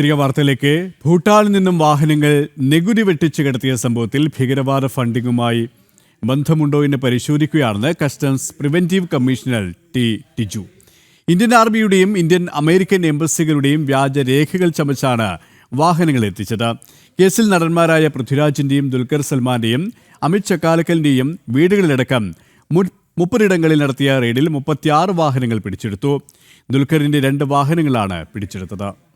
തിരികെ വാർത്തയിലേക്ക്. ഭൂട്ടാനിൽ നിന്നും വാഹനങ്ങൾ നികുതി വെട്ടിച്ച് കിടത്തിയ സംഭവത്തിൽ ഭീകരവാദ ഫണ്ടിങ്ങുമായി ബന്ധമുണ്ടോ എന്ന് പരിശോധിക്കുകയാണെന്ന് customs preventive commissioner T Tiju. Indian ആർമിയുടെയും Indian American എംബസികളുടെയും വ്യാജ രേഖകൾ ചമച്ചാണ് വാഹനങ്ങൾ എത്തിച്ചത്. കേസിൽ നടന്മാരായ പൃഥ്വിരാജിന്റെയും ദുൽഖർ സൽമാന്റെയും അമിത് ചക്കാലക്കലിന്റെയും വീടുകളിലടക്കം മുപ്പതിടങ്ങളിൽ നടത്തിയ റെയ്ഡിൽ മുപ്പത്തിയാറ് വാഹനങ്ങൾ പിടിച്ചെടുത്തു. ദുൽഖറിന്റെ രണ്ട് വാഹനങ്ങളാണ് പിടിച്ചെടുത്തത്.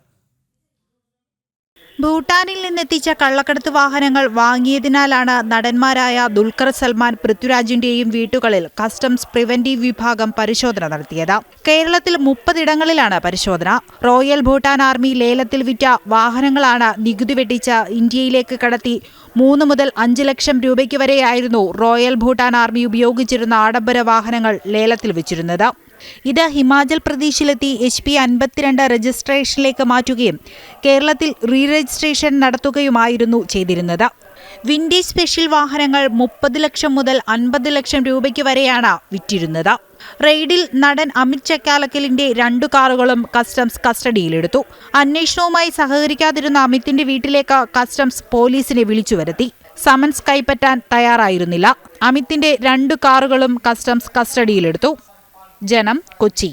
ഭൂട്ടാനിൽ നിന്നെത്തിച്ച കള്ളക്കടത്ത് വാഹനങ്ങൾ വാങ്ങിയതിനാലാണ് നടന്മാരായ ദുൽഖർ സൽമാൻ പൃഥ്വിരാജിന്റെയും വീട്ടുകളിൽ കസ്റ്റംസ് പ്രിവന്റീവ് വിഭാഗം പരിശോധന നടത്തിയത്. കേരളത്തിൽ മുപ്പതിടങ്ങളിലാണ് പരിശോധന. റോയൽ ഭൂട്ടാൻ ആർമി ലേലത്തിൽ വിറ്റ വാഹനങ്ങളാണ് നികുതി വെട്ടിച്ച് ഇന്ത്യയിലേക്ക് കടത്തി മൂന്ന് മുതൽ അഞ്ച് ലക്ഷം രൂപയ്ക്ക് വരെയായിരുന്നു റോയൽ ഭൂട്ടാൻ ആർമി ഉപയോഗിച്ചിരുന്ന ആഡംബര വാഹനങ്ങൾ ലേലത്തിൽ വെച്ചിരുന്നത്. ഇത് ഹിമാചൽ പ്രദേശിലെത്തി എച്ച് പി അൻപത്തിരണ്ട് രജിസ്ട്രേഷനിലേക്ക് മാറ്റുകയും കേരളത്തിൽ റീ രജിസ്ട്രേഷൻ നടത്തുകയുമായിരുന്നു ചെയ്തിരുന്നത്. വിൻഡേജ് സ്പെഷ്യൽ വാഹനങ്ങൾ മുപ്പത് ലക്ഷം മുതൽ അൻപത് ലക്ഷം രൂപയ്ക്ക് വരെയാണ് വിറ്റിരുന്നത്. റെയ്ഡിൽ നടൻ അമിത് ചക്കാലക്കലിന്റെ രണ്ടു കാറുകളും കസ്റ്റംസ് കസ്റ്റഡിയിലെടുത്തു. അന്വേഷണവുമായി സഹകരിക്കാതിരുന്ന അമിത്തിന്റെ വീട്ടിലേക്ക് കസ്റ്റംസ് പോലീസിനെ വിളിച്ചു വരുത്തി. സമൻസ് കൈപ്പറ്റാൻ തയ്യാറായിരുന്നില്ല. അമിത്തിന്റെ രണ്ടു കാറുകളും കസ്റ്റംസ് കസ്റ്റഡിയിലെടുത്തു. ജനം കൊച്ചി